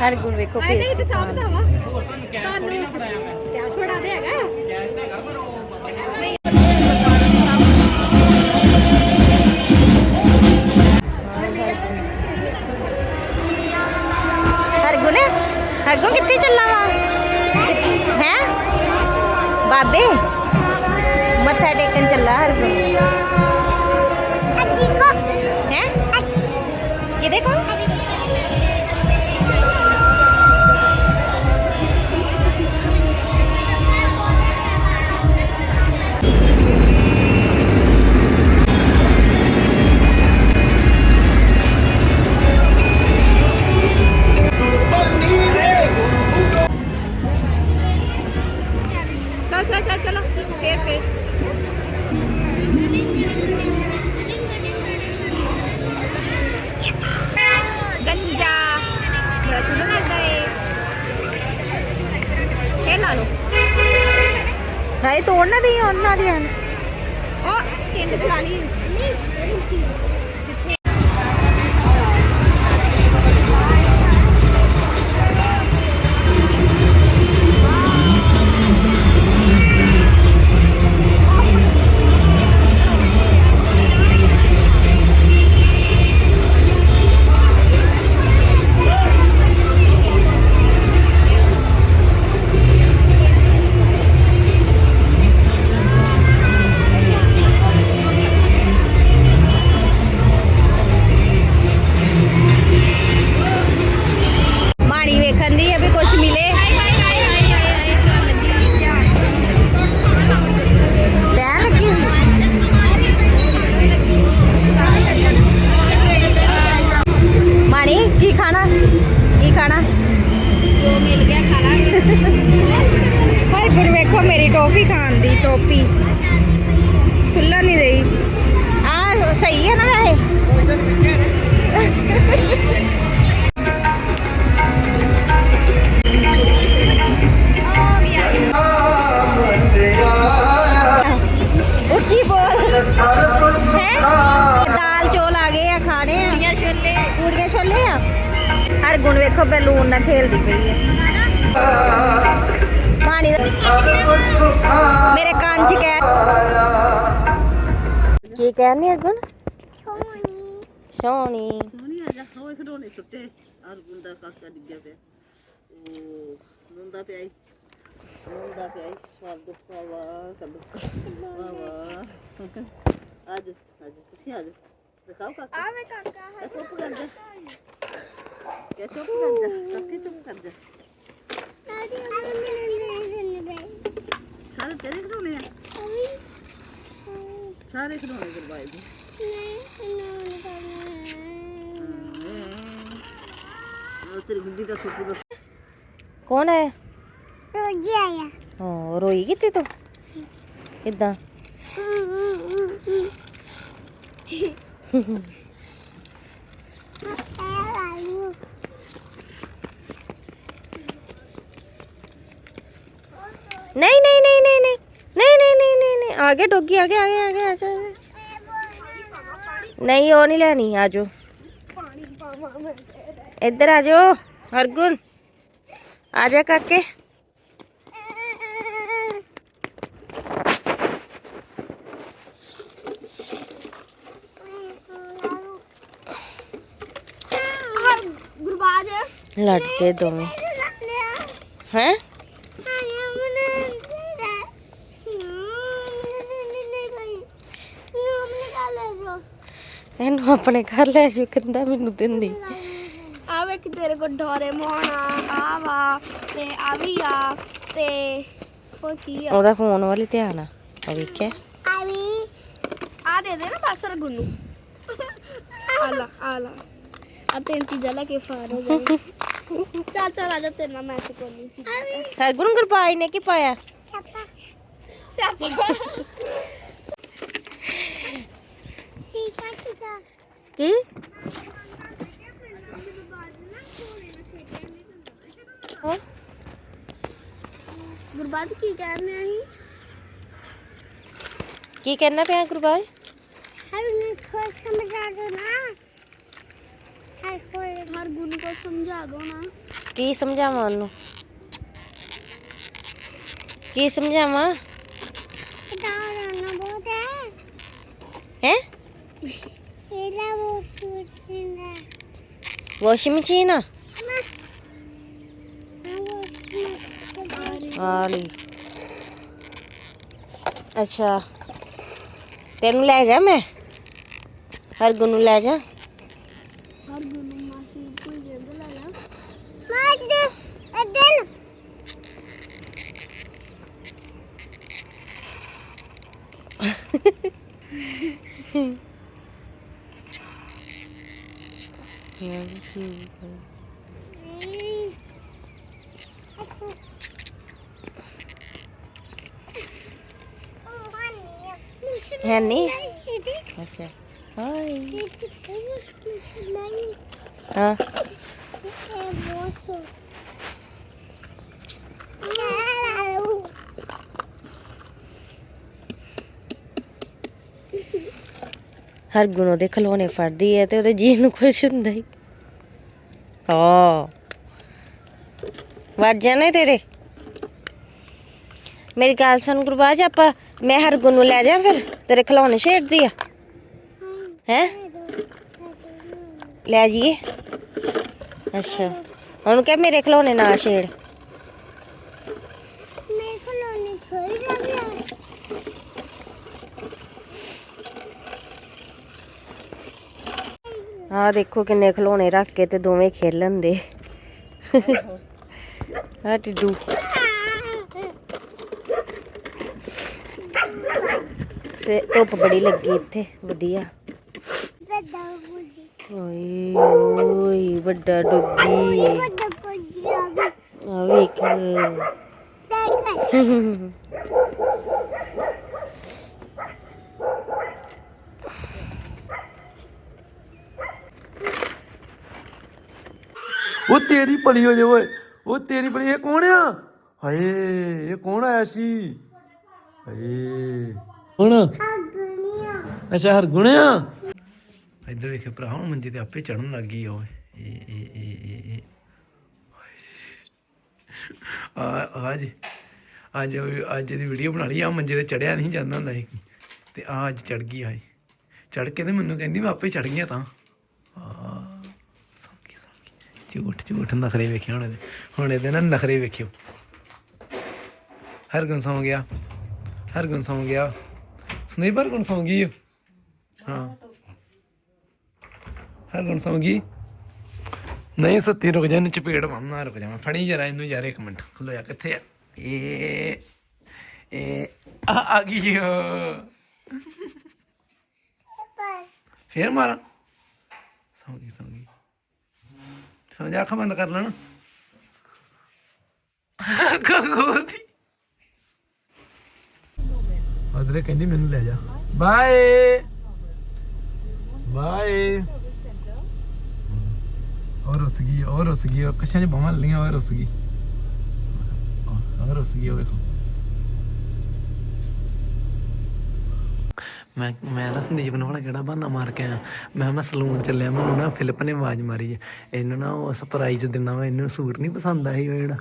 ਹਰ ਗੁਣ ਵੇਖੋ ਪੇਸਟ ਤੇ ਸਾਹਮਣਾ ਵਾ। ਤੁਹਾਨੂੰ ਕੈਸ਼ ਫੜਾ ਦੇ ਹੈਗਾ। ਹਰਗੁਣ ਹਰਗੁਣ ਕਿੱਥੇ ਚੱਲਾ ਵਾ? ਹੈ? ਬਾਬੇ ਮੱਥਾ ਟੇਕਣ ਚੱਲਾ ਹਰਗੁਣ ਕਹਾਣੀ ਦਾ ਮੇਰੇ ਕੰਨ ਚ ਕਹਿ ਕੀ ਕਹਿੰਦੇ ਅਰਗੁਣ ਸੋਹਣੀ ਸੋਹਣੀ। ਸੋਹਣੀ ਆ ਜਾ ਹੋਏ ਖਡੋਣੇ ਸੁੱਟੇ। ਅਰਗੁਣ ਦਾ ਕਾਕਾ ਡਿੱਗਿਆ ਪਿਆ। ਉਹ ਮੁੰਡਾ ਪਿਆ ਹੀ ਮੁੰਡਾ ਪਿਆ ਹੀ ਸਵਾਲ ਦੁੱਖਾ ਵਾ ਕਦੁੱਖਾ ਵਾ ਅੱਜ ਅੱਜ ਤੁਸੀਂ ਅੱਜ ਦਿਖਾਓ ਕਾਕਾ। ਆ ਵੇ ਕਾਕਾ ਹੈ 야, 조금 앉아. 이렇게 조금 앉아. 잘해, 때려, 그러네. 잘해, 그러네, 그럼 말고. तेरी गुड्डी का सूट ਨਹੀਂ ਨਹੀਂ ਨਹੀਂ ਨਹੀਂ ਨਹੀਂ ਨਹੀਂ ਆਗੇ ਡੋਗੀ ਆਗੇ ਆਗੇ ਆਗੇ ਆ ਜਾ ਆ ਜਾ। ਨਹੀਂ ਉਹ ਨਹੀਂ ਲੈਣੀ ਆ ਜਾਓ ਇੱਧਰ ਆ ਜਾਓ ਹਰਗੁਣ ਆ ਜਾ ਕਾਕੇ ਗੁਰਬਾਜ ਲੜਦੇ ਦੋਵੇਂ ਹੈ ਇਹਨੂੰ ਆਪਣੇ ਘਰ ਲੈ ਜਾਓ ਕਹਿੰਦਾ ਮੈਨੂੰ ਦਿੰਦੀ ਆ ਵੇਖ ਤੇਰੇ ਕੋਲ ਡੋਰੇ ਮੋਣਾ ਆ ਵਾ ਤੇ ਆ ਵੀ ਆ ਤੇ ਹੋਰ ਕੀ ਆ? ਉਹਦਾ ਫੋਨ ਵਾਲੀ ਧਿਆਨ ਆ ਉਹ ਵੇਖਿਆ? ਆ ਵੀ ਆ ਦੇ ਦੇ ਨਾ ਬਸ ਰਗੁਨ। ਨੂੰ ਆ ਲਾ ਆ ਲਾ। ਆ ਤਿੰਨ ਚੀਜ਼ਾਂ ਲੈ ਕੇ ਫਾਰ ਹੋ ਜਾਣੀ। ਚੱਲ ਚੱਲ ਆ ਜਾ ਤੇਰੇ ਨਾਲ ਮੈਚ ਕਰਨੀ ਸੀ। ਹਰਗੁਣ ਗੁਰਬਾਈ ਨੇ ਕੀ ਪਾਇਆ? ਸਿਆਪਾ। ਕੀ? ਹਾਂ? ਗੁਰਬਾਜ ਕੀ ਕਹਿੰਦੇ ਆ ਅਸੀਂ ਕੀ ਕਹਿਣਾ ਪਿਆ ਗੁਰਬਾਜ? ਹਰ ਖੁਦ ਸਮਝਾ ਦੋ ਨਾ। ਹਰ ਕੋਈ ਹਰ ਗੁਣ ਕੋ ਸਮਝਾ ਦੋ ਨਾ। ਕੀ ਸਮਝਾਵਾਂ ਉਹਨੂੰ? ਕੀ ਸਮਝਾਵਾਂ? ਦਾਣਾ ਬਹੁਤ ਹੈ। ਹੈ? ਇਹਦਾ ਬਹੁਤ ਸੁਣਦਾ ਵਾਸ਼ਿੰਗ ਮਸ਼ੀਨ ਆ ਆ ਆ ਲਈ ਅੱਛਾ ਤੈਨੂੰ ਲੈ ਜਾ ਮੈਂ ਹਰਗੁਣ ਨੂੰ ਲੈ ਜਾ ਹਰ ਗੁਰੂ ਮਾਸੀ ਕੋਈ ਗੰਦ ਲਾ ਲਾ ਮਾਰ ਦੇ ਅਦਲ ਹੈ ਨਹੀਂ? ਅੱਛਾ। ਹਾਏ ਨਹੀਂ ਹਾਂ। ਇਹ ਬਹੁਤ ਹਰਗੁਣ ਉਹਦੇ ਖਿਲੌਣੇ ਫੜਦੀ ਹੈ ਤੇ ਉਹਦੇ ਜੀ ਨੂੰ ਕੁਛ ਹੁੰਦਾ ਹੀ। ਹਾਂ। ਵੱਜ ਜਾਣੇ ਤੇਰੇ? ਮੇਰੀ ਗੱਲ ਸੁਣ ਗੁਰਬਾਜ ਆਪਾਂ ਮੈਂ ਹਰਗੁਣ ਨੂੰ ਲੈ ਜਾ ਫਿਰ ਤੇਰੇ ਖਿਲੌਣੇ ਛੇੜਦੀ ਆ। ਹੈ? ਲੈ ਜੀਏ ਅੱਛਾ ਉਹਨੂੰ ਕਹਿ ਮੇਰੇ ਖਿਲੌਣੇ ਨਾ ਛੇੜ। ਮੇਰੇ ਥੋੜੀ ਆਹ ਦੇਖੋ ਕਿੰਨੇ ਖਿਲੌਣੇ ਰੱਖ ਕੇ ਤੇ ਦੋਵੇਂ ਖੇਲਣ ਦੇ। ਆ ਟਿੱਡੂ। ਸੇ ਧੁੱਪ ਬੜੀ ਲੱਗੀ ਇੱਥੇ, ਵਧੀਆ। ਵੱਡਾ ਓਏ ਓਏ ਵੱਡਾ ਡੁੱਗੀ। ਆ ਵੇਖ। ਉਹ ਤੇਰੀ ਭਲੀ ਹੋ ਜਾਵੇ ਉਹ ਤੇਰੀ ਭਲੀ, ਇਹ ਕੌਣ ਆ? ਹਾਏ, ਇਹ ਕੌਣ ਆਇਆ ਸੀ? ਹਾਏ। ਦੁਨੀਆ ਅੱਛਾ ਹਰਗੁਣਿਆ? ਇੱਧਰ ਵੇਖੇ ਭਰਾ ਹੁਣ ਮੰਜੇ ਤੇ ਆਪੇ ਚੜਨ ਲੱਗ ਗਈ ਓਏ। ਇਹ ਇਹ ਇਹ ਇਹ ਇਹ ਆ ਅੱਜ ਅੱਜ ਅੱਜ ਦੀ ਵੀਡੀਓ ਬਣਾ ਲਈ ਆ ਮੰਜੇ ਤੇ ਚੜਿਆ ਨਹੀਂ ਜਾਂਦਾ ਹੁੰਦਾ ਸੀ ਤੇ ਆ ਅੱਜ ਚੜ ਗਈ ਆਏ ਚੜ ਕੇ ਤੇ ਮੈਨੂੰ ਕਹਿੰਦੀ ਮੈਂ ਆਪੇ ਚੜ ਗਿਆ ਤਾਂ। ਆ ਸੌਂਕੀ ਸੌਂਕੀ। ਝੂਠ ਝੂਠ ਨਖਰੇ ਵੇਖਿਓ ਹੁਣ ਇਹਦੇ। ਹੁਣ ਇਹਦੇ ਨਾ ਨਖਰੇ ਵੇਖਿਓ। ਹਰਗੁਣ ਸੌਂ ਗਿਆ। ਹਰਗੁਣ ਸੌਂ ਗਿਆ। ਸੁਨੀਲ ਹਰਗੁਣ ਸੌਂ ਗਈ ਓ। ਹਾਂ। ਹਰਗੁਣ ਸੌਂ ਗਈ ਨਹੀਂ ਸੱਤੀ ਰੁਕ ਜਾ ਇਹਨੂੰ ਚਪੇੜ ਮਾਰਨਾ ਰੁਕ ਜਾ ਮੈਂ ਫੜੀ ਜਰਾ ਇਹਨੂੰ ਯਾਰ ਇੱਕ ਮਿੰਟ ਖਲੋ ਜਾ ਕਿੱਥੇ ਆ? ਇਹ ਇਹ ਆ ਆ ਗਈ ਓ। ਫੇਰ ਮਾਰਾਂ। ਸੌਂ ਗਈ ਸੌਂ ਗਈ ਸੌਂ ਜਾ ਅੱਖਾਂ ਬੰਦ ਕਰ ਲੈਣ। ਖੋਲਦੀ ਅਦਰੇ ਕਹਿੰਦੀ ਮੈਨੂੰ ਲੈ ਜਾ। ਬਾਏ। ਬਾਏ। ਔਰ ਉਸ ਗਈ ਔਰ ਉਸ ਗਈ, ਉਹ ਕਸ਼ਾਂ ਚ ਬਾਹਾਂ ਲੀਆਂ ਔਰ ਉਸ ਗਈ। ਔਰ ਉਸ ਗਈ, ਉਹ ਵੇਖੋ। ਮੈਂ ਮੈਂ ਨਾ ਸੰਦੀਪ ਨੂੰ ਵਾਲਾ ਕਿਹੜਾ ਬਹਾਨਾ ਮਾਰ ਕੇ ਆਇਆ। ਮੈਂ ਕਿਹਾ ਮੈਂ ਸਲੂਨ ਚੱਲਿਆ ਮੈਨੂੰ ਨਾ ਫਿਲਿਪ ਨੇ ਆਵਾਜ਼ ਮਾਰੀ ਹੈ ਇਹਨੂੰ ਨਾ ਉਹ ਸਰਪ੍ਰਾਈਜ਼ ਦੇਣਾ ਵਾ, ਇਹਨੂੰ ਸੂਟ ਨਹੀਂ ਪਸੰਦ ਆਈ ਉਹ ਜਿਹੜਾ।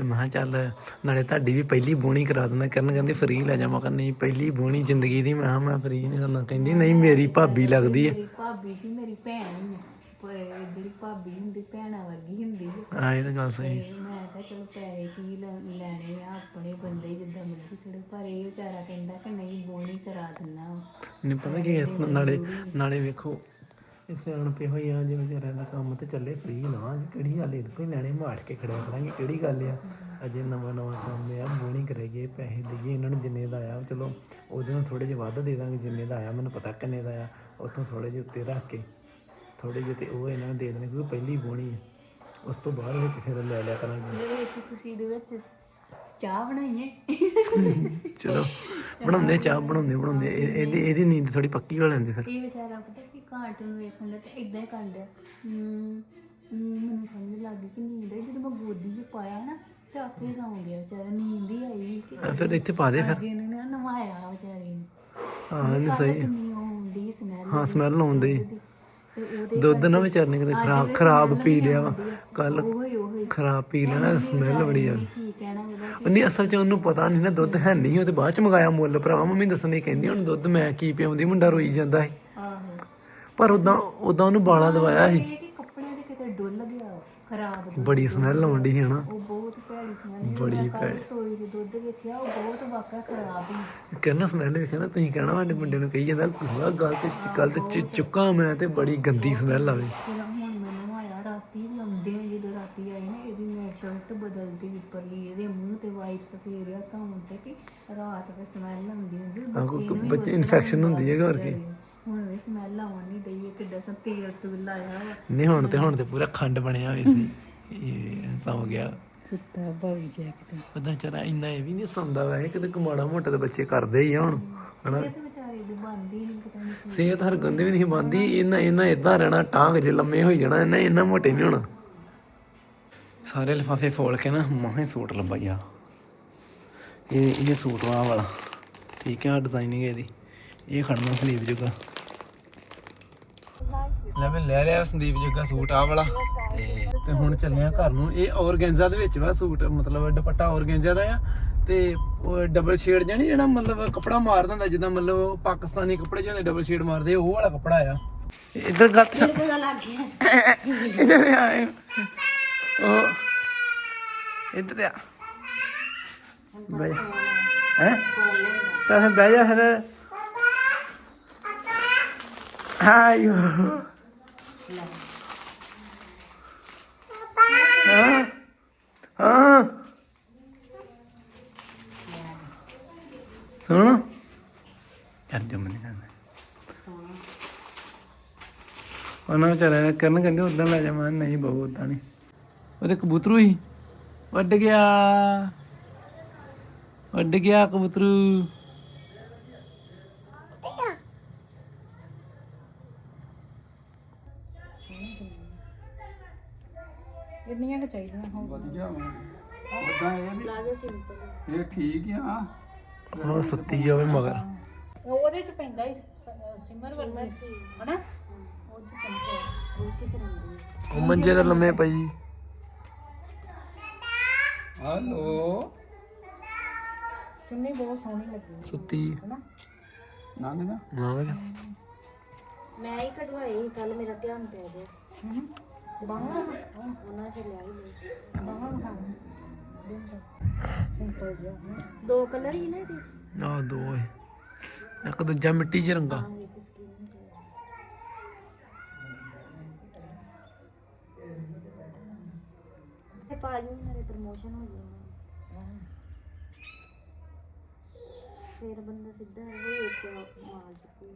ਤੇ ਮੈਂ ਕਿਹਾ ਚੱਲ ਨਾਲੇ ਤੁਹਾਡੀ ਵੀ ਪਹਿਲੀ ਬੋਣੀ ਕਰਾ ਦਿੰਦਾ। ਕਰਨ ਕਹਿੰਦੀ ਫ੍ਰੀ ਲੈ ਜਾ। ਮੈਂ ਕਿਹਾ ਨਹੀਂ ਪਹਿਲੀ ਬੋਣੀ ਜ਼ਿੰਦਗੀ ਦੀ। ਮੈਂ ਕਿਹਾ ਮੈਂ ਫ੍ਰੀ ਨਹੀਂ ਕਰਨਾ ਕਹਿੰਦੀ ਨਹੀਂ ਮੇਰੀ ਭਾਬੀ ਲੱਗਦੀ ਹੈ ਭਾਬੀ ਦੀ ਮੇਰੀ ਭੈਣ ਹੀ ਆ। ਪਰ ਜਿਹੜੀ ਭਾਬੀ ਹੁੰਦੀ ਭੈਣਾਂ ਵਰਗੀ ਹੁੰਦੀ। ਆ ਇਹ ਤਾਂ ਗੱਲ ਸਹੀ। ਤੇ ਮੈਂ ਕਿਹਾ ਚਲੋ ਪੈਸੇ ਕੀ ਲੈ- ਲੈਣੇ ਆ? ਆਪਣੇ ਬੰਦੇ ਹੀ ਜਿੱਦਾਂ ਮਰਜ਼ੀ ਖੜੇ ਪਰ ਇਹ ਵਿਚਾਰਾ ਕਹਿੰਦਾ ਕਿ ਨਹੀਂ ਬੋਣੀ ਕਰਾ ਦਿੰਨਾ ਵਾ। ਨਹੀਂ ਪਤਾ ਕੀ ਹੈ, ਨਾਲੇ ਨਾਲੇ ਵੇਖੋ ਇਹ ਸਿਆਣਪੇ ਹੋਈ ਆ ਜੇ ਵਿਚਾਰਿਆਂ ਦਾ ਕੰਮ ਤੇ ਚੱਲੇ ਫ੍ਰੀ ਲਵਾਂਗੇ ਕਿਹੜੀ ਗੱਲ ਇਹਦੇ ਕੋਈ ਲੈਣੇ ਮਾਰ ਕੇ ਖੜਿਆ ਕਰਾਂਗੇ ਕਿਹੜੀ ਗੱਲ ਆ? ਅਜੇ ਨਵਾਂ ਨਵਾਂ ਕੰਮ ਆ ਬੋਣੀ ਕਰਾਈਏ ਪੈਸੇ ਦਈਏ ਇਹਨਾਂ ਨੂੰ ਜਿੰਨੇ ਦਾ ਆਇਆ ਚਲੋ ਉਹਦੇ ਨਾਲ ਥੋੜੇ ਜਿਹਾ ਵੱਧ ਦੇ ਦਾਂਗੇ ਜਿੰਨੇ ਦਾ ਆਇਆ ਮੈਨੂੰ ਪਤਾ ਕਿੰਨੇ ਦਾ ਆ ਉੱਥੋਂ ਥੋੜੇ ਜਿਹੇ ਉੱਤੇ ਰੱਖ ਕੇ ਥੋੜੇ ਜਿਹੇ ਤੇ ਉਹ ਇਹਨਾਂ ਨੂੰ ਦੇ ਦੇਣੇ ਕਿਉਂਕਿ ਪਹਿਲੀ ਬੋਣੀ ਆ। ਉਸ ਤੋਂ ਬਾਅਦ ਵਿੱਚ ਫਿਰ ਲੈ ਲਿਆ ਕਰਾਂਗੇ। ਜਿਹੜੇ ਇਸ ਖੁਸ਼ੀ ਦੇ ਵਿੱਚ ਚਾਹ ਬਣਾਈਏ। ਚਲੋ ਬਣਾਉਂਦੇ ਚਾਹ ਬਣਾਉਂਦੇ ਬਣਾਉਂਦੇ ਇਹ- ਇਹਦੀ ਇਹਦੀ ਨੀਂਦ ਥੋੜੀ ਪੱਕੀ ਹੋ ਲੈਂਦੀ ਫਿਰ। ਇਹ ਵਿਚਾਰਾ ਪਤਾ ਕਾਰਟੂਨ ਵੇਖਣ ਦਾ ਤੇ ਇਦਾਂ ਹੀ ਕਰਦਾ ਹਮ, ਹਮ, ਮੈਨੂੰ ਸਮਝ ਲੱਗ ਗਈ ਕਿ ਨੀਂਦ ਹੈ ਜਦੋਂ ਮੈਂ ਗੋਦੀ 'ਚ ਪਾਇਆ ਨਾ ਤੇ ਆਪੇ ਸੌਂ ਗਿਆ ਵਿਚਾਰਾ ਨੀਂਦ ਹੀ ਆਈ ਕਿ ਆ ਫਿਰ ਇੱਥੇ ਪਾ ਦੇ ਫਿਰ। ਅੱਜ ਇਹਨੇ ਨਾ ਨਵਾਇਆ ਵਿਚਾਰੇ ਨੂੰ। ਹਾਂ ਨਹੀਂ ਸਹੀ। ਹੈ। ਕਿੰਨੀ ਸਮੈਲ ਹਾਂ ਸਮੈਲ ਆਉਂਦੀ। ਤੇ ਉਹਦੇ ਦੁੱਧ ਨਾ ਵਿਚਾਰਨੇ ਕਿਤੇ ਖਰਾਬ ਖਰਾਬ ਪੀ ਲਿਆ ਵਾ। ਕੱਲ ਖਰਾਬ ਪੀ ਲੈਣਾ ਸਮੈਲ ਬੜੀ ਆ। ਕੀ ਕਹਿਣਾ ਉਹਦਾ ਉਹਨੇ ਅਸਲ 'ਚ ਉਹਨੂੰ ਪਤਾ ਨਹੀਂ ਨਾ ਦੁੱਧ ਹੈ ਨਹੀਂ ਉਹ ਤੇ ਬਾਅਦ 'ਚ ਮੰਗਾਇਆ ਮੁੱਲ ਭਰਾ ਮੰਮੀ ਦੱਸਣੀ ਕਹਿੰਦੀ ਹੁਣ ਦੁੱਧ ਮੈਂ ਕੀ ਪਿਆਉਂਦੀ ਮੁੰਡਾ ਰੋਈ ਜਾਂਦਾ ਸੀ। ਪਰ ਉਦਾਂ ਉਦਾਂ ਉਹਨੂੰ ਬਾਲਾ ਦਵਾਇਆ ਸੀ। ਇਹ ਕਿ ਕੱਪੜਿਆਂ ਦੇ ਕਿਤੇ ਡੁੱਲ ਗਿਆ ਖਰਾਬ ਦੁੱਧ। ਬੜੀ ਸਮੈਲ ਆਉਂਦੀ ਸੀ ਹਨਾ ਉਹ ਬਹੁਤ ਭੈੜੀ ਸਮੈਲ ਬੜੀ ਭੈੜੀ। ਰਸੋਈ ਦੇ ਦੁੱਧ ਵੇਖਿਆ ਉਹ ਬਹੁਤ ਵਾਕਿਆ ਖਰਾਬ ਹੀ ਕਹਿੰਦਾ ਸਮੈਲ ਵੇਖਿਆ ਨਾ ਤੁਸੀਂ ਕਹਿਣਾ ਸਾਡੇ ਮੁੰਡੇ ਨੂੰ ਕਹੀ ਜਾਂਦਾ ਗੁਆ ਗੱਲ ਤੇ ਗੱਲ ਤੇ ਚ- ਚੁੱਕਾ ਮੈਂ ਤੇ ਬੜੀ ਗੰਦੀ ਸਮੈਲ ਆਵੇ ਫਿਰ ਹੁਣ ਮੈਨੂੰ ਆਇਆ ਰਾਤੀ ਵੀ ਆਉਂਦੇ ਆ ਜਦੋਂ ਰਾਤੀ ਆਈ ਨਾ ਇਹਦੀ ਮੈਂ ਸ਼ਰਟ ਬਦਲਦੀ ਉੱਪਰਲੀ ਇਹਦੇ ਮੂੰਹ ਤੇ ਵਾਈਟ ਸਫੇਰਿਆ ਤਾਂ ਹੁੰਦੇ ਕਿ ਰਾਤ ਦੇ ਸਮੈਲ ਆਉਂਦੀ ਹੁੰਦੀ ਬੱਚੇ ਨੂੰ ਵੀ ਬੱਚੇ ਇਨਫੈਕਸ਼ਨ ਹੁੰਦੀ ਹੈ ਹੋਰ ਕੀ? ਹੁਣ ਵੀ ਸਮੈਲ ਆਉਣ ਨਹੀਂ ਡਈ ਹੈ ਕਿੱਡਾ ਸਾ ਤੇਲ ਤੂਲ ਲਾਇਆ ਵਾ। ਨਹੀਂ ਹੁਣ ਤੇ ਹੁਣ ਤੇ ਪੂਰਾ ਖੰਡ ਬਣਿਆ ਹੋਇਆ ਸੀ। ਇਹ ਸੌ ਗਿਆ। ਸੁੱਤਾ ਭਾਈ ਜੈਕ ਪਤਾ ਚਲਾ ਇੰਨਾ ਇਹ ਵੀ ਨਹੀਂ ਸੌਂਦਾ ਵੈ ਕਿਤੇ ਕਮਾੜਾ ਮੋਟਾ ਤੇ ਬੱਚੇ ਕਰਦੇ ਹੀ ਆ ਹੁਣ ਹਨਾ? ਇਹ ਤੇ ਵਿਚਾਰੇ ਦੀ ਬੰਦੀ ਨਹੀਂ ਪਤਾ ਨਹੀਂ ਸਿਹਤ ਹਰ ਗੰਦੇ ਵੀ ਨਹੀਂ ਬੰਦੀ ਇਹਨਾਂ ਇਹਨਾਂ ਇਦਾਂ ਰਹਿਣਾ ਟਾਂਗ ਜੇ ਲੰਮੇ ਹੋਈ ਜਾਣਾ ਇਹਨਾਂ ਇਹਨਾਂ ਮੋਟੇ ਨਹੀਂ ਹੋਣਾ। ਸਾਰੇ ਲਿਫਾਫੇ ਫੋਲ ਕੇ ਨਾ ਮਾਹੇ ਸੂਟ ਲੱਭਾਇਆ ਇਹ ਇਹ ਸੂਟ ਵਾਲਾ ਠੀਕ ਹੈ ਡਿਜ਼ਾਈਨਿੰਗ ਇਹਦੀ। ਇਹ ਖੜਨਾ ਸੰਦੀਪ ਜੁਗਾ। ਲੈ ਮੈਂ ਲੈ ਲਿਆ ਸੰਦੀਪ ਜੁਗਾ ਸੂਟ ਆਹ ਵਾਲਾ। ਤੇ ਤੇ ਹੁਣ ਚੱਲੇ ਆ ਘਰ ਨੂੰ। ਇਹ ਔਰਗੈਂਜ਼ਾ ਦੇ ਵਿੱਚ ਵਾ ਸੂਟ ਮਤਲਬ ਦੁਪੱਟਾ ਔਰਗੈਂਜ਼ਾ ਦਾ ਆ। ਤੇ ਉਹ ਡਬਲ ਸ਼ੇਡ ਜਾਨੀ ਜਿਹੜਾ ਮਤਲਬ ਕੱਪੜਾ ਮਾਰ ਦਿੰਦਾ ਜਿੱਦਾਂ ਮਤਲਬ ਪਾਕਿਸਤਾਨੀ ਕੱਪੜੇ ਜਿਹੇ ਡਬਲ ਸ਼ੇਡ ਮਾਰਦੇ ਉਹ ਵਾਲਾ ਕੱਪੜਾ ਆ। ਇੱਧਰ ਗੱਤ ਇੱਧਰ ਆ। ਉਹ ਇੱਧਰ ਆ। ਬਈ ਹੈ? ਤਾਂ ਫਿਰ ਬਹਿ ਜਾ ਫਿਰ। ਆਇਓ ਹਾਂ ਹਾਂ ਸੁਣ ਚੱਲ ਜੋ ਮੈਨੂੰ ਕਹਿੰਦਾ ਉਹਨਾਂ ਵਿਚਾਰਿਆਂ ਨੇ ਕਰਨ ਕਹਿੰਦੇ ਉਦਾਂ ਲੈ ਜਾ ਮੈਂ ਕਿਹਾ ਨਹੀਂ ਬਹੁ ਉਦਾਂ ਨਹੀਂ ਉਹਦੇ ਕਬੂਤਰੂ ਹੀ ਵੱਡ ਗਿਆ ਵੱਡ ਗਿਆ ਕਬੂਤਰੂ ਕਿੰਨੀਆਂ ਕੁ ਚਾਹੀਦੀਆਂ ਹੁਣ ਵਧੀਆ ਵਾ ਉਦਾਂ ਇਹ ਵੀ ਇਹ ਠੀਕ ਆ ਉਹ ਸੁੱਤੀ ਜਾਵੇ ਮਗਰ। ਉਹਦੇ ਚ ਪੈਂਦਾ ਹੀ ਸਿਮਰ ਵਰਗਾ ਹਨਾ? ਉਹ ਚ ਚੰਪੇ ਉਹ ਮੰਜੇ ਤੇ ਲੰਮੇ ਪਈ ਹਲੋ। ਚੁੰਨੀ ਬਹੁਤ ਸੋਹਣੀ ਲੱਗੀ ਸੁੱਤੀ। ਨਾ ਨਾ ਨਾ ਵੇ ਮੈਂ ਹੀ ਕਢਵਾਈ ਕੱਲ ਮੇਰਾ ਧਿਆਨ ਪੈ ਗਿਆ। ਬਾਹਾਂ। ਉਹਨਾਂ ਚ ਲਿਆ ਹੀ ਨਹੀਂ। ਬਾਹਾਂ ਹਾਂ ਸਿੰਪਲ ਜਿਹਾ ਦੋ ਕਲਰ ਹੀ ਨਾ ਇਹਦੇ ਚ। ਆ ਦੋ ਏ। ਇੱਕ ਦੂਜਾ ਮਿੱਟੀ 'ਚ ਰੰਗਾ। ਇੱਕ ਸਕਿਨ ਚ ਇਹ ਪਾਜੂ ਮੇਰੇ ਪ੍ਰਮੋਸ਼ਨ ਹੋ ਜਾਣਾ ਫਿਰ ਬੰਦਾ ਸਿੱਧਾ ਇਹ ਵੇਖ ਕੇ ਮਾਲ ਚੁੱਕੀ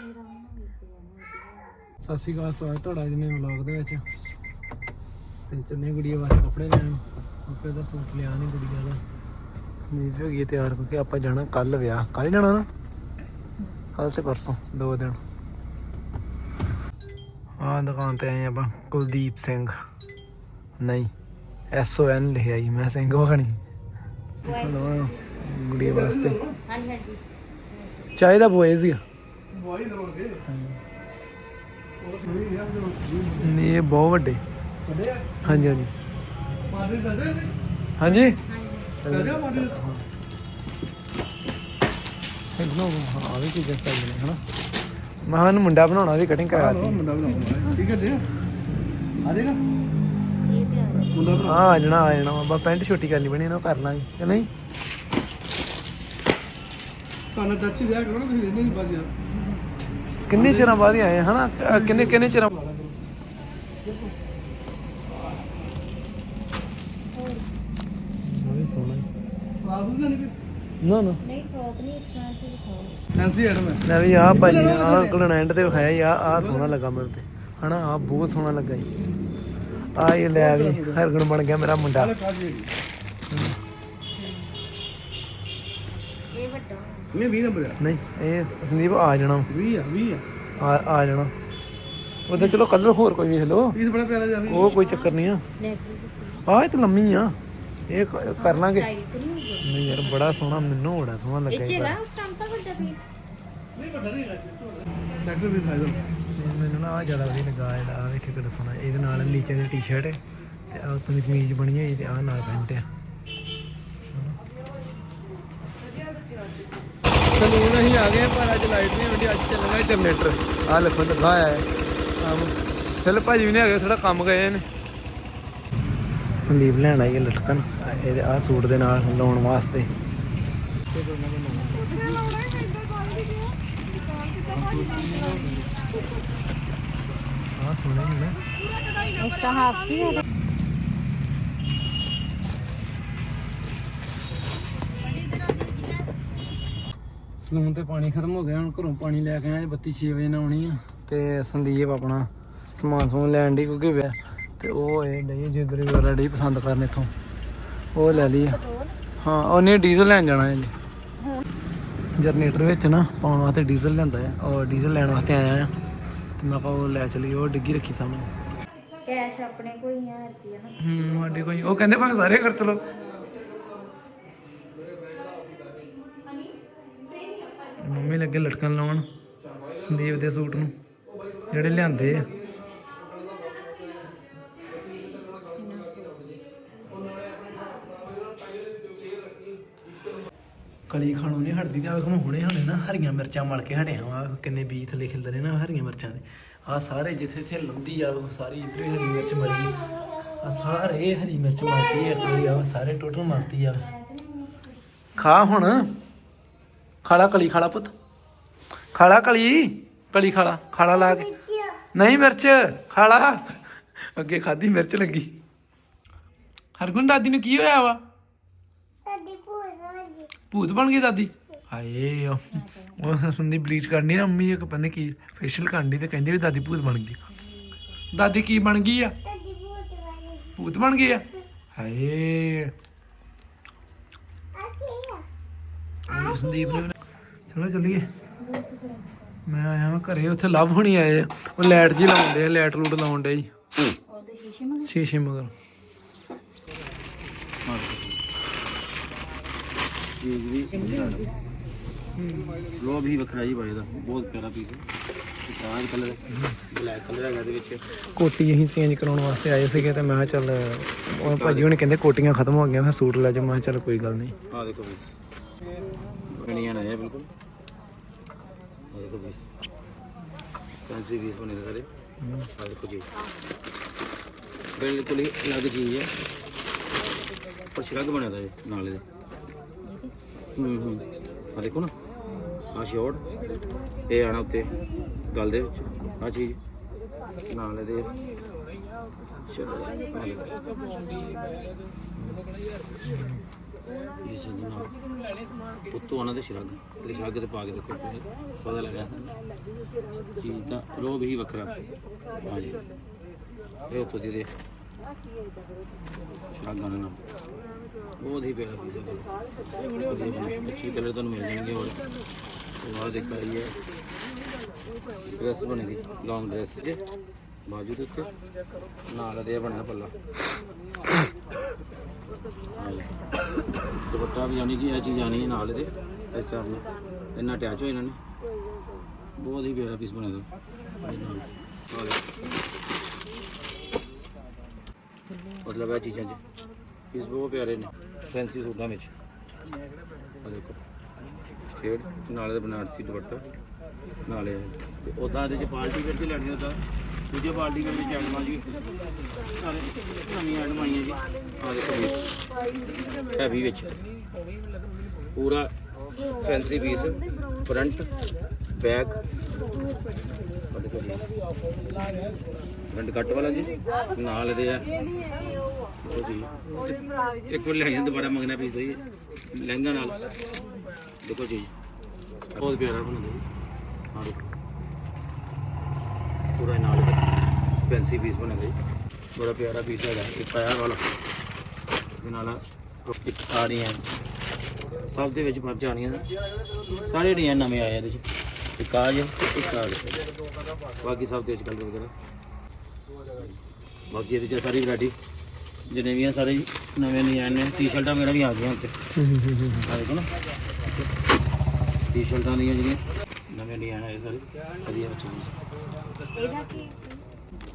ਮੇਰਾ ਉਹਨਾਂ ਵੇਖ ਕੇ ਜਾਣਾ ਵਧੀਆ। ਸਤਿ ਸ਼੍ਰੀ ਅਕਾਲ ਸਵਾਗਤ ਤੁਹਾਡਾ ਜੀ ਨੇ ਵਲੌਗ ਦੇ ਵਿੱਚ। ਤੇ ਚੱਲੇ ਗੁੜੀਆ ਵਾਸਤੇ ਕੱਪੜੇ ਲੈਣ। ਆਪੇ ਦਾ ਸੂਟ ਲਿਆ ਨਹੀਂ ਗੁੜੀਆ ਦਾ। ਸੰਦੀਪ ਹੋ ਗਈ ਹੈ ਤਿਆਰ ਕਿਉਂਕਿ ਆਪਾਂ ਜਾਣਾ ਕੱਲ ਵਿਆਹ। ਕੱਲ ਜਾਣਾ ਨਾ? ਕੱਲ ਤੇ ਪਰਸੋਂ ਦੋ ਦਿਨ। ਆਹ ਦੁਕਾਨ ਤੇ ਆਏ ਆਪਾਂ ਕੁਲਦੀਪ ਸਿੰਘ। ਨਹੀਂ ਐਸ ਓ ਐਨ ਲਿਖਿਆ ਜੀ ਮੈਂ ਸਿੰਘ ਵਖਣੀ ਗੁੜੀਆ ਵਾਸਤੇ। ਹਾਂਜੀ ਹਾਂਜੀ। ਚਾਹੇ ਦਾ ਬੋਏ ਸੀਗਾ ਨਹੀਂ ਇਹ ਬਹੁਤ ਵੱਡੇ। ਹਾਂਜੀ ਹਾਂਜੀ। ਹਾਂਜੀ? ਇਹਨੂੰ ਹਾਂ ਵੀ ਚੀਜ਼ਾਂ ਚਾਹੀਦੀਆਂ ਨੇ ਹਨਾ? ਮੈਂ ਇਹਨੂੰ ਮੁੰਡਾ ਬਣਾਉਣਾ ਵੀ ਕਟਿੰਗ ਕਰਾ ਦਿੱਤੀ। ਮੁੰਡਾ ਬਣਾਉਣਾ ਠੀਕ ਹੈ ਜੀ ਆ ਜਾਏਗਾ? ਮੁੰਡਾ ਬਣਾ ਹਾਂ ਆ ਜਾਣਾ ਆ ਜਾਣਾ। ਬਾ ਪੈਂਟ ਛੋਟੀ ਕਰਨੀ ਬਣੀ ਨਾ ਉਹ ਕਰ ਲਾਂਗੇ। ਕਿ ਨਹੀਂ? ਸਾਨੂੰ ਟੱਚ ਹੀ ਦਿਆ ਕਰੋ ਨਾ ਤੁਸੀਂ ਰਹਿੰਦੇ ਨਹੀਂ ਬਸ ਯਾਰ। ਕਿੰਨੇ ਚਿਰਾਂ ਬਾਅਦ ਆਏ ਹਨਾ? ਕਿੰਨੇ ਕਿੰਨੇ ਚਿਰਾਂ ਵੀ ਸੋਹਣਾ ਖਰਾਬ ਨਹੀਂ ਨਾ ਨਾ। ਨੈਂਸੀ ਐਡਮ ਹੈ। ਮੈਂ ਵੀ ਆ ਭਾਜੀ ਆ ਅੰਕਲ ਨੇ ਐਂਡ ਤੇ ਵਿਖਾਇਆ ਹੀ ਆ ਆ ਸੋਹਣਾ ਲੱਗਾ ਮੈਨੂੰ ਤੇ। ਹਨਾ ਆ ਬਹੁਤ ਸੋਹਣਾ ਲੱਗਾ ਜੀ। ਆ ਇਹ ਲੈ ਵੀ ਹਰਗਣ ਬਣ ਗਿਆ ਮੇਰਾ ਮੁੰਡਾ। ਕਾਜੀ ਇਹ ਵੱਡਾ। ਇਹ 20 ਨੰਬਰ ਆ। ਨਹੀਂ ਇਹ ਸੰਦੀਪ ਆ ਜਾਣਾ। 20 ਆ 20 ਆ। ਆ ਆ ਜਾਣਾ। ਉਹਦੇ ਚਲੋ ਕਲਰ ਹੋਰ ਕੋਈ ਵੇਖ ਲਓ। ਪੀਸ ਬੜਾ ਪਿਆਰਾ ਜਾ ਵੀ। ਉਹ ਕੋਈ ਚੱਕਰ ਨਹੀਂ ਆ। ਆ ਇਹ ਤਾਂ ਲੰਮੀ ਆ। ਇਹ ਕ- ਕਰ ਲਾਂਗੇ ਨਹੀਂ ਯਾਰ ਬੜਾ ਸੋਹਣਾ ਮੈਨੂੰ ਬੜਾ ਸੋਹਣਾ ਲੱਗਾ ਇਹ ਚੇਗਾ ਉਸ ਟਾਈਮ ਤਾਂ ਵੱਡਾ ਵੀ। ਡਾਕਟਰ ਵੀ ਖਾਇਦਾ ਮੈਨੂੰ ਨਾ ਆ ਜ਼ਿਆਦਾ ਵਧੀਆ ਲੱਗਾ ਇਹਦਾ ਆ ਵੇਖੇ ਕਿੰਨਾ ਸੋਹਣਾ। ਇਹਦੇ ਨਾਲ ਨੀਚੇ ਦੀ ਟੀ-ਸ਼ਰਟ ਤੇ ਆ ਉੱਤੋਂ ਦੀ ਕਮੀਜ਼ ਬਣੀ ਹੋਈ ਤੇ ਆ ਨਾਲ ਪੈਂਟ ਆ ਸਲੂਨ ਅਸੀਂ ਆ ਗਏ ਪਰ ਅੱਜ ਲਾਈਟ ਨਹੀਂ ਹੁੰਦੀ ਅੱਜ ਚੱਲਣਾ ਜਨਰੇਟਰ ਆ ਲਿਖੋ ਦਿਖਾ ਆਇਆ ਹੈ। ਕੰਮ ਚਲ ਭਾਜੀ ਵੀ ਨਹੀਂ ਆ ਗਏ ਥੋੜਾ ਕੰਮ ਗਏ ਨੇ। ਸੰਦੀਪ ਲੈਣ ਆਈ ਹੈ ਲਟਕਣ, ਇਹਦੇ ਆ ਸੂਟ ਦੇ ਨਾਲ ਲਾਉਣ ਵਾਸਤੇ। ਆ ਸੋਹਣੇ ਨੇ ਅੱਛਾ ਹਾਫ ਜੀ ਸਲੂਨ ਤੇ ਪਾਣੀ ਖਤਮ ਹੋ ਗਿਆ, ਹੁਣ ਘਰੋਂ ਪਾਣੀ ਲੈ ਕੇ ਆਏ ਬੱਤੀ 6 ਵਜੇ ਨਾਲ ਆਉਣੀ ਆ। ਤੇ ਸੰਦੀਪ ਆਪਣਾ ਸਮਾਨ ਸਮੂਨ ਲੈਣ ਦੀ ਕਿਉਂਕਿ ਵਿਆਹ ਤੇ ਉਹ ਇਹ ਡਈ ਜਿੱਧਰ ਵੀ ਵਾਲਾ ਡਈ ਪਸੰਦ ਕਰਨ ਇਥੋਂ। ਉਹ ਲੈ ਲਈ ਆ। ਹਾਂ ਉਹਨੇ ਡੀਜ਼ਲ ਲੈਣ ਜਾਣਾ ਹੈ ਜੀ। ਜਨਰੇਟਰ ਵਿੱਚ ਨਾ ਪਾਉਣ ਵਾਸਤੇ ਡੀਜ਼ਲ ਲੈਂਦਾ ਆ। ਉਹ ਡੀਜ਼ਲ ਲੈਣ ਵਾਸਤੇ ਆਇਆ ਆ। ਤੇ ਮੈਂ ਕਿਹਾ ਉਹ ਲੈ ਚਲੀ ਉਹ ਡਿੱਗੀ ਰੱਖੀ ਸਾਹਮਣੇ। ਕੈਸ਼ ਆਪਣੇ ਕੋਈ 1000 ਰੁਪਏ ਨਾ। ਹੂੰ ਸਾਡੇ ਕੋਈ ਉਹ ਕਹਿੰਦੇ ਭਾਵੇਂ ਸਾਰੇ ਕਰ ਚਲੋ ਮੰਮੀ ਲੱਗੇ ਲਟਕਣ ਲਾਉਣ। ਸੰਦੀਪ ਦੇ ਸੂਟ ਨੂੰ। ਜਿਹੜੇ ਲਿਆਂਦੇ ਆ। ਕਲੀ ਖਾਣੋਂ ਨਹੀਂ ਹਟਦੀ ਤੇ ਆ ਵੇਖੋ ਮੈਂ ਹੁਣੇ ਹੁਣੇ ਨਾ ਹਰੀਆਂ ਮਿਰਚਾਂ ਮਲ ਕੇ ਹਟਿਆ ਵਾ। ਕਿੰਨੇ ਬੀਜ ਥੱਲੇ ਖਿਲਦੇ ਨੇ ਨਾ ਹਰੀਆਂ ਮਿਰਚਾਂ ਦੇ। ਆ ਸਾਰੇ ਜਿੱਥੇ ਜਿੱਥੇ ਲੰਦੀ ਆ, ਉਹ ਸਾਰੀ ਇਧਰ ਹਰੀ ਮਿਰਚ ਮਰੀ ਆ ਸਾਰੇ ਹਰੀ ਮਿਰਚ ਮਰਦੀ ਆ ਕੋਈ ਆ ਸਾਰੇ ਟੋਟਲ ਮਰਦੀ ਆ। ਖਾ ਹੁਣ। ਖਾਲਾ ਕਲੀ ਖਾਲਾ ਪੁੱਤ। ਖਾਲਾ ਕਲੀ ਕਲੀ ਖਾਲਾ ਖਾਲਾ ਲਾ ਕੇ। ਨਹੀਂ ਮਿਰਚ ਖਾਲਾ ਅੱਗੇ ਖਾਦੀ ਮਿਰਚ ਲੱਗੀ। ਹਰਗੁਣ ਦਾਦੀ ਨੂੰ ਕੀ ਹੋਇਆ ਵਾ? ਭੂਤ ਬਣ ਗਈ ਦਾਦੀ। ਹਾਏ ਉਹ ਉਹ ਸੰਦੀ ਬਲੀਚ ਕਰਨੀ ਨਾ ਮੰਮੀ ਇੱਕ ਪਤਾ ਕੀ ਫੇਸ਼ੀਅਲ ਕਰਨੀ ਤੇ ਕਹਿੰਦੇ ਵੀ ਦਾਦੀ ਭੂਤ ਬਣ ਗਈ। ਦਾਦੀ ਕੀ ਬਣ ਗਈ ਆ? ਭੂਤ ਬਣ ਗਈ। ਆ? ਹਾਏ। ਸੰਦੀਪ ਨੇ ਚਲੋ ਚੱਲੀਏ। ਮੈਂ ਆਇਆ ਹਾਂ ਘਰੇ ਉੱਥੇ ਲੱਭ ਹੋਣੀ ਆਏ ਆ। ਉਹ ਲਾਈਟ ਜੀ ਲਾਉਂਦੇ ਆ ਲਾਈਟ ਲੂਟ ਲਾਉਣ ਡੇ ਜੀ। ਸ਼ੀਸ਼ੇ ਮਗਰ? ਸ਼ੀਸ਼ੇ ਮਗਰ। ਚੀਜ਼ ਵੀ ਲੋ ਵੀ ਵੱਖਰਾ ਜੀ ਬਾਈ ਦਾ ਬਹੁਤ ਪਿਆਰਾ ਪੀਸ ਹੈ। ਕਾਜ ਕਲਰ ਬਲੈਕ ਕਲਰ ਹੈਗਾ ਇਹਦੇ ਵਿੱਚ। ਕੋਟੀ ਅਸੀਂ ਚੇਂਜ ਕਰਾਉਣ ਵਾਸਤੇ ਆਏ ਸੀਗੇ ਤੇ ਮੈਂ ਕਿਹਾ ਚੱਲ ਉਹ ਭਾਜੀ ਹੁਣੇ ਕਹਿੰਦੇ ਕੋਟੀਆਂ ਖਤਮ ਹੋ ਗਈਆਂ ਫਿਰ ਸੂਟ ਲੈ ਜਾ ਮੈਂ ਕਿਹਾ ਚੱਲ ਕੋਈ ਗੱਲ ਨਹੀਂ। ਆ ਦੇਖੋ ਪੀਸ ਬਣੀਆਂ ਨਾ ਹੈ ਬਿਲਕੁਲ। ਆ ਦੇਖੋ ਪੀਸ ਫੈਂਸੀ ਪੀਸ ਬਣੇ ਨੇ ਸਾਰੇ। ਆ ਦੇਖੋ ਜੀ। ਬਿਲਕੁਲ ਹੀ ਅਲੱਗ ਚੀਜ਼ ਹੈ। ਪਰ ਸ਼ਰਗ ਬਣਿਆ ਦਾ ਇਹ ਨਾਲ ਇਹਦੇ। ਹੂੰ ਹੂੰ। ਆ ਦੇਖੋ ਨਾ ਆ। ਸ਼ੋਰ ਇਹ ਆਣਾ ਉੱਤੇ, ਗੱਲ ਦੇ ਵਿੱਚ। ਆ ਚੀਜ਼। ਨਾਲ ਇਹਦੇ ਚਲੋ ਇਹ ਸੰਦ ਨਾਲ ਉੱਤੋਂ ਉਹਨਾਂ ਦੇ ਸ਼ਰਗ। ਇਹ ਸ਼ਰਗ ਤੇ ਪਾ ਕੇ ਦੇਖੋ, ਪਤਾ ਲੱਗਾ ਚੀਜ਼ ਦਾ ਰੋਬ ਹੀ ਵੱਖਰਾ। ਹਾਂ ਇਹ ਉੱਤੋਂ ਦੀ ਦੇ। ਸ਼ਰਗ ਨਾਲ ਬਹੁਤ ਹੀ ਪਿਆਰਾ ਪੀਸ ਹੈ ਅੱਛੀ ਕਲਰ ਤੁਹਾਨੂੰ ਮਿਲ ਜਾਣਗੇ ਹੋਰ ਉਹ ਦੇਖ ਰਹੀ ਹੈ ਡਰੈਸ ਬਣੇਗੀ ਲੌਂਗ ਡਰੈਸ ਜੇ ਬਾਜੂ ਦੇ ਉੱਤੇ ਨਾਲ ਦੇ ਬਣਿਆ ਪੱਲਾ ਦੁਪੱਟਾ ਵੀ ਯਾਨੀ ਕਿ ਇਹ ਚੀਜ਼ ਆਣੀ ਹੈ ਨਾਲ ਦੇ ਇਸ ਤਰ੍ਹਾਂ ਨਾਲ। ਇੰਨਾ ਅਟੈਚ ਹੋ ਇਹਨਾਂ ਨੇ। ਬਹੁਤ ਹੀ ਪਿਆਰਾ ਪੀਸ ਬਣਿਆ ਦਾ ਮਤਲਬ ਇਹ ਚੀਜ਼ਾਂ 'ਚ। ਪੀਸ ਬਹੁਤ ਪਿਆਰੇ ਨੇ। ਫੈਂਸੀ ਸੂਟਾਂ ਵਿੱਚ। ਆ ਦੇਖੋ। ਸ਼ੇਡ ਨਾਲੇ ਦੇ ਬਨਾਰਸੀ ਦੁਪੱਟਾ। ਨਾਲੇ ਤੇ ਉਦਾਂ ਇਹਦੇ ਚ ਪਾਰਟੀ ਵੇਅਰ ਚ ਲੈਣੀ ਹੁੰਦਾ ਦੂਜੇ ਪਾਰਟੀ ਵੇਅਰ ਵਿੱਚ ਐਡਮਾਂ ਜੀ ਸਾਰੇ ਨਵੀਆਂ ਐਡਮਾਂ ਆਈਆਂ ਜੀ। ਆ ਦੇਖੋ ਹੈਵੀ ਵਿੱਚ। ਪੂਰਾ ਫੈਂਸੀ ਪੀਸ ਫਰੰਟ ਬੈਕ ਦੇਖੋ ਜੀ। ਫਰੰਟ ਕੱਟ ਵਾਲਾ ਜੀ, ਨਾਲ ਇਹਦੇ ਆ। ਦੇਖੋ ਜੀ। ਇੱਕ ਵਾਰ ਲੈ ਦੁਬਾਰਾ ਮੰਗਣਾ ਪੀਸ ਦੋਈ ਲਹਿੰਗਾ ਨਾਲ। ਦੇਖੋ ਜੀ। ਬਹੁਤ ਪਿਆਰਾ ਬਣਦਾ ਜੀ। ਪੂਰਾ ਨਾਲ ਫੈਂਸੀ ਪੀਸ ਬਣਦਾ ਜੀ। ਬੜਾ ਪਿਆਰਾ ਪੀਸ ਹੈਗਾ। ਇੱਕ ਪਾਇਆ ਵਾਲਾ। ਦੇ ਨਾਲ ਇੱਕ ਆ ਰਹੀਆਂ ਸਭ ਦੇ ਵਿੱਚ ਪੱਜ ਆਣੀਆਂ ਸਾਰੇ ਡਿਜ਼ਾਈਨ ਨਵੇਂ ਆਏ ਆ ਇਹਦੇ ਚ। ਇੱਕ ਆ ਜੇ, ਇੱਕ ਆ ਬਾਕੀ ਸਭ ਦੇ ਵਿੱਚ ਕਲਰ ਵਗੈਰਾ। ਬਾਕੀ ਇਹਦੇ ਚ ਸਾਰੀ ਵੈਰਾਈਟੀ ਜਿੰਨੇ ਵੀ ਆ ਸਾਰੇ ਨਵੇਂ ਡਿਜ਼ਾਈਨ ਨੇ। ਟੀ-ਸ਼ਰਟਾਂ ਵਗੈਰਾ ਵੀ ਆ ਗਈਆਂ ਉੱਤੇ ਆ ਦੇਖੋ ਨਾ। ਟੀ-ਸ਼ਰਟਾਂ ਦੀਆਂ ਜਿਹੜੀਆਂ ਨਵੇਂ ਇੰਡੀਆਨਾ ਇਹ ਸਾਰੇ। ਵਧੀਆ ਬੱਚੇ ਦੀ ਇਹਦਾ ਕੀ?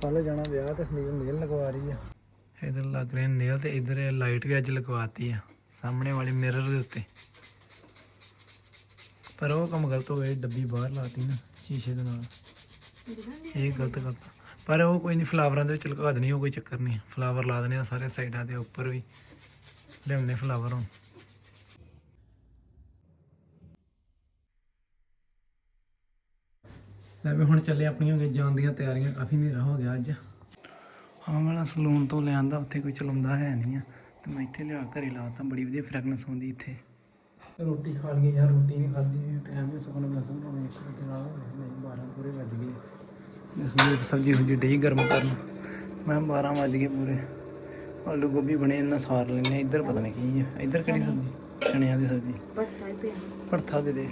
ਕੱਲ ਜਾਣਾ ਵਿਆਹ ਤੇ ਸੰਦੀਪ ਨੇਲ ਲਗਵਾ ਰਹੀ ਆ। ਇਧਰ ਲੱਗ ਰਹੇ ਨੇਲ ਤੇ ਇਧਰ ਲਾਈਟ ਵੀ ਅੱਜ ਲਗਵਾਤੀ ਆ। ਸਾਹਮਣੇ ਵਾਲੇ ਮਿਰਰ ਦੇ ਉੱਤੇ। ਪਰ ਉਹ ਕੰਮ ਗਲਤ ਹੋ ਗਿਆ ਡੱਬੀ ਬਾਹਰ ਲਾਤੀ ਨਾ ਸ਼ੀਸ਼ੇ ਦੇ ਨਾਲ। ਇਹ ਗਲਤ ਕਰਤਾ। ਪਰ ਉਹ ਕੋਈ ਨਹੀਂ ਫਲਾਵਰਾਂ ਦੇ ਵਿੱਚ ਲਗਾ ਦੇਣੀ ਉਹ ਕੋਈ ਚੱਕਰ ਨਹੀਂ ਫਲਾਵਰ ਲਾ ਦੇਣੇ ਆ ਸਾਰੇ ਸਾਈਡਾਂ ਤੇ ਉੱਪਰ ਵੀ। ਲਿਆਉਂਦੇ ਫਲਾਵਰ ਹੁਣ। ਲੈ ਵੀ ਹੁਣ ਚੱਲੇ ਆਪਣੀਆਂ ਹੋ ਜਾਣ ਦੀਆਂ ਤਿਆਰੀਆਂ ਕਾਫੀ ਹਨੇਰਾ ਹੋ ਗਿਆ ਅੱਜ। ਹਾਂ ਵਾਲਾ ਸਲੂਨ ਤੋਂ ਲਿਆਂਦਾ ਉੱਥੇ ਕੋਈ ਚਲਾਉਂਦਾ ਹੈ ਨਹੀਂ ਆ। ਤੇ ਮੈਂ ਇੱਥੇ ਲਿਆ ਘਰੇ ਲਾਤਾ ਬੜੀ ਵਧੀਆ ਫ੍ਰੈਗਨੈਂਸ ਆਉਂਦੀ ਇੱਥੇ। ਰੋਟੀ ਖਾ ਲਈ ਯਾਰ ਰੋਟੀ ਨਹੀਂ ਖਾਧੀ ਟਾਈਮ ਵੀ ਸੁਖਣ ਮੈਂ ਸਮਝ ਇੱਕ ਵਜੇ ਨਾਲ ਹੋ ਗਏ ਨਹੀਂ 12 ਪੂਰੇ ਵੱਜ ਗਏ। ਇਸ ਲਈ ਸਬਜ਼ੀ ਸੁਜੀ ਡਈ ਗਰਮ ਕਰਨ। ਮੈਂ 12 ਵੱਜ ਗਏ ਪੂਰੇ। ਆਲੂ ਗੋਭੀ ਬਣੇ ਇਹਨਾਂ ਸਾਰ ਲੈਣੇ ਇੱਧਰ ਪਤਾ ਨਹੀਂ ਕੀ ਆ। ਇੱਧਰ ਕਿਹੜੀ ਸਬਜ਼ੀ? ਚਣਿਆਂ ਦੀ ਸਬਜ਼ੀ। ਹੀ ਭਰਥਾ ਦੇ ਦੇ।